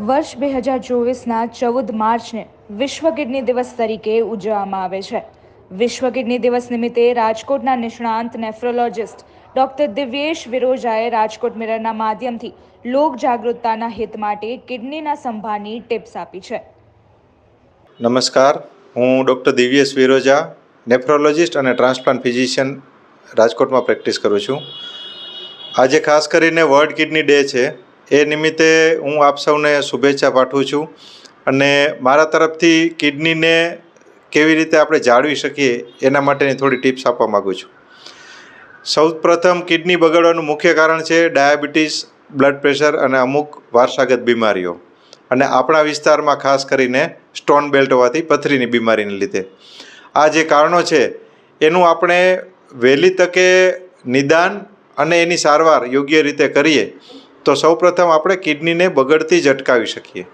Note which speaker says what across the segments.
Speaker 1: વર્ષ બે હજાર ચોવીસના ચૌદ માર્ચને વિશ્વ કિડની દિવસ તરીકે ઉજવવામાં આવે છે. વિશ્વ કિડની દિવસ નિમિત્તે રાજકોટના નિષ્ણાંત નેફ્રોલોજિસ્ટ ડોક્ટર દિવ્યેશ વિરોજાએ રાજકોટ મિરરના માધ્યમથી લોક જાગૃતતાના હિત માટે કિડનીના સંભાળની ટિપ્સ આપી છે.
Speaker 2: નમસ્કાર. હું ડૉક્ટર દિવ્યેશ વિરોજા, નેફ્રોલોજિસ્ટ અને ટ્રાન્સપ્લાન્ટ ફિઝિશિયન રાજકોટમાં પ્રેક્ટિસ કરું છું. આજે ખાસ કરીને વર્લ્ડ કિડની ડે છે. એ નિમિત્તે હું આપ સૌને શુભેચ્છા પાઠવું છું અને મારા તરફથી કિડનીને કેવી રીતે આપણે જાળવી શકીએ એના માટેની થોડી ટિપ્સ આપવા માગું છું. સૌ પ્રથમ કિડની બગડવાનું મુખ્ય કારણ છે ડાયાબિટીસ, બ્લડ પ્રેશર અને અમુક વારસાગત બીમારીઓ. અને આપણા વિસ્તારમાં ખાસ કરીને સ્ટોન બેલ્ટ હોવાથી પથરીની બીમારીને લીધે. આ જે કારણો છે, એનું આપણે વહેલી તકે નિદાન અને એની સારવાર યોગ્ય રીતે કરીએ તો સૌપ્રથમ આપણે કિડનીને બગડતી જ અટકાવી શકીએ.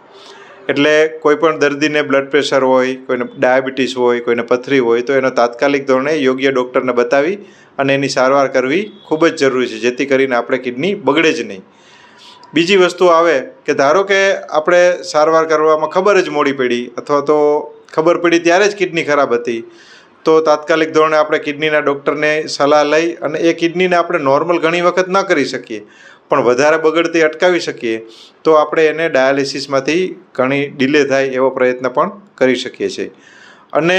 Speaker 2: એટલે કોઈ પણ દર્દીને બ્લડ પ્રેશર હોય, કોઈને ડાયાબિટીસ હોય, કોઈને પથરી હોય, તો એનો તાત્કાલિક ધોરણે યોગ્ય ડૉક્ટરને બતાવી અને એની સારવાર કરવી ખૂબ જ જરૂરી છે, જેથી કરીને આપણે કિડની બગડે જ નહીં. બીજી વસ્તુ આવે કે ધારો કે આપણે સારવાર કરવામાં ખબર જ મોડી પડી અથવા તો ખબર પડી ત્યારે જ કિડની ખરાબ હતી, તો તાત્કાલિક ધોરણે આપણે કિડનીના ડૉક્ટરને સલાહ લઈ અને એ કિડનીને આપણે નોર્મલ ઘણી વખત ન કરી શકીએ. પણ વધારે બગડતી અટકાવી શકીએ, તો આપણે એને ડાયાલિસિસમાંથી ઘણી ડિલે થાય એવો પ્રયત્ન પણ કરી શકીએ છીએ. અને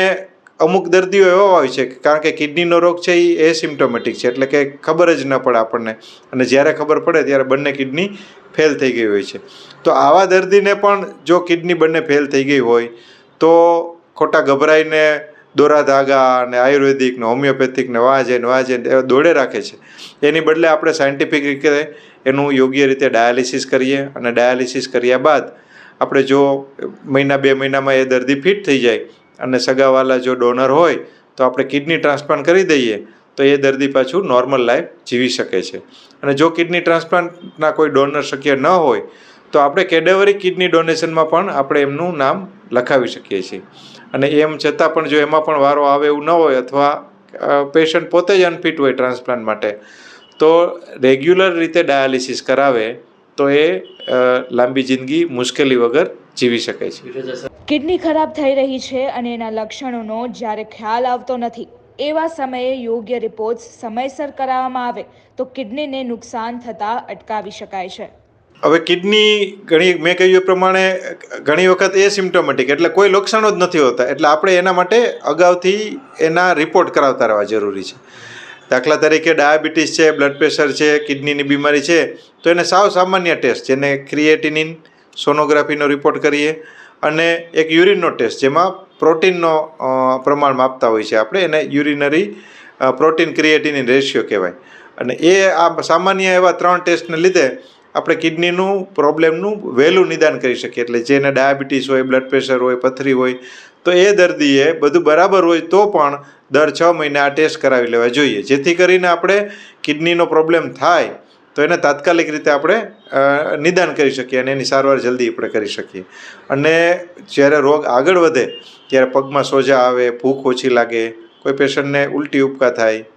Speaker 2: અમુક દર્દીઓ એવા હોય છે કારણ કે કિડનીનો રોગ છે એ એસિમ્ટોમેટિક છે, એટલે કે ખબર જ ન પડે આપણને. અને જ્યારે ખબર પડે ત્યારે બંને કિડની ફેલ થઈ ગઈ હોય છે. તો આવા દર્દીને પણ જો કિડની બંને ફેલ થઈ ગઈ હોય, તો ખોટા ગભરાઈને દોરા ધાગા અને આયુર્વેદિક ને હોમિયોપેથિક ને વાજે ને વાજે દોડે રાખે છે. એની બદલે આપણે સાયન્ટિફિક રીતે એનું યોગ્ય રીતે ડાયાલિસિસ કરીએ અને ડાયાલિસિસ કર્યા બાદ આપણે જો મહિના બે મહિનામાં એ દર્દી ફિટ થઈ જાય અને સગાવાલા જો ડોનર હોય તો આપણે કિડની ટ્રાન્સપ્લાન્ટ કરી દઈએ તો એ દર્દી પાછું નોર્મલ લાઈફ જીવી શકે છે. અને જો કિડની ટ્રાન્સપ્લાન્ટના કોઈ ડોનર શક્ય ન હોય તો આપણે કેડેવરી કિડની ડોનેશનમાં પણ આપણે એમનું નામ લખાવી શકીએ છીએ. અને એમ છતાં પણ જો એમાં પણ વારો આવે એવું ન હોય અથવા પેશન્ટ પોતે જ અનફિટ હોય ટ્રાન્સપ્લાન્ટ માટે, તો રેગ્યુલર રીતે ડાયાલિસિસ કરાવે તો એ લાંબી જિંદગી મુશ્કેલી વગર જીવી શકે છે.
Speaker 1: કિડની ખરાબ થઈ રહી છે અને એના લક્ષણોનો જ્યારે ખ્યાલ આવતો નથી, એવા સમયે યોગ્ય રિપોર્ટ્સ સમયસર કરાવવામાં આવે તો કિડનીને નુકસાન થતાં અટકાવી શકાય છે.
Speaker 2: હવે કિડની ઘણી, મેં કહ્યું એ પ્રમાણે ઘણી વખત એ સિમ્ટોમેટિક એટલે કોઈ લક્ષણો જ નથી હોતા. એટલે આપણે એના માટે અગાઉથી એના રિપોર્ટ કરાવતા રહેવા જરૂરી છે. દાખલા તરીકે ડાયાબિટીસ છે, બ્લડ પ્રેશર છે, કિડનીની બીમારી છે, તો એને સાવ સામાન્ય ટેસ્ટ, જેને ક્રિએટિનિન, સોનોગ્રાફીનો રિપોર્ટ કરીએ, અને એક યુરિનનો ટેસ્ટ, જેમાં પ્રોટીનનો પ્રમાણ માપતા હોય છે આપણે, એને યુરિનરી પ્રોટીન ક્રિએટિનિન રેશિયો કહેવાય. અને એ આ સામાન્ય એવા ત્રણ ટેસ્ટને લીધે આપણે કિડનીનું પ્રોબ્લેમનું વહેલું નિદાન કરી શકીએ. એટલે જેને ડાયાબિટીસ હોય, બ્લડ પ્રેશર હોય, પથરી હોય, તો એ દર્દીએ બધું બરાબર હોય તો પણ દર છ મહિને આ ટેસ્ટ કરાવી લેવા જોઈએ. જેથી કરીને આપણે કિડનીનો પ્રોબ્લેમ થાય, તો એને તાત્કાલિક રીતે આપણે નિદાન કરી શકીએ અને એની સારવાર જલ્દી આપણે કરી શકીએ. અને જ્યારે રોગ આગળ વધે, ત્યારે પગમાં સોજા આવે, ભૂખ ઓછી લાગે, કોઈ પેશન્ટને ઉલટી ઉપકા થાય,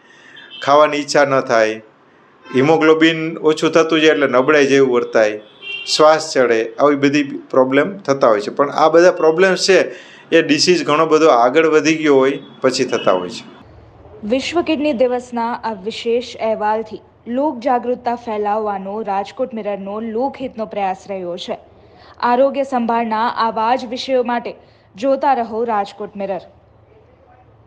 Speaker 2: ખાવાની ઈચ્છા ન થાય હિમોગ્લોબિન ઓછું થતું જાય એટલે નબળાઈ જેવું વર્તાય, શ્વાસ ચડે, આવી બધી પ્રોબ્લેમ થતા હોય છે. પણ આ બધા પ્રોબ્લેમ્સ છે, એ ડિસીઝ ઘણો બધો આગળ વધી ગયો હોય, પછી થતા હોય છે.
Speaker 1: વિશ્વ કિડની દિવસના આ વિશેષ અહેવાલથી લોક જાગૃતતા ફેલાવવાનો રાજકોટ મિરરનો લોકહિતનો પ્રયાસ રહ્યો છે. આરોગ્ય સંભાળના આવા જ વિષયો માટે જોતા રહો રાજકોટ મિરર.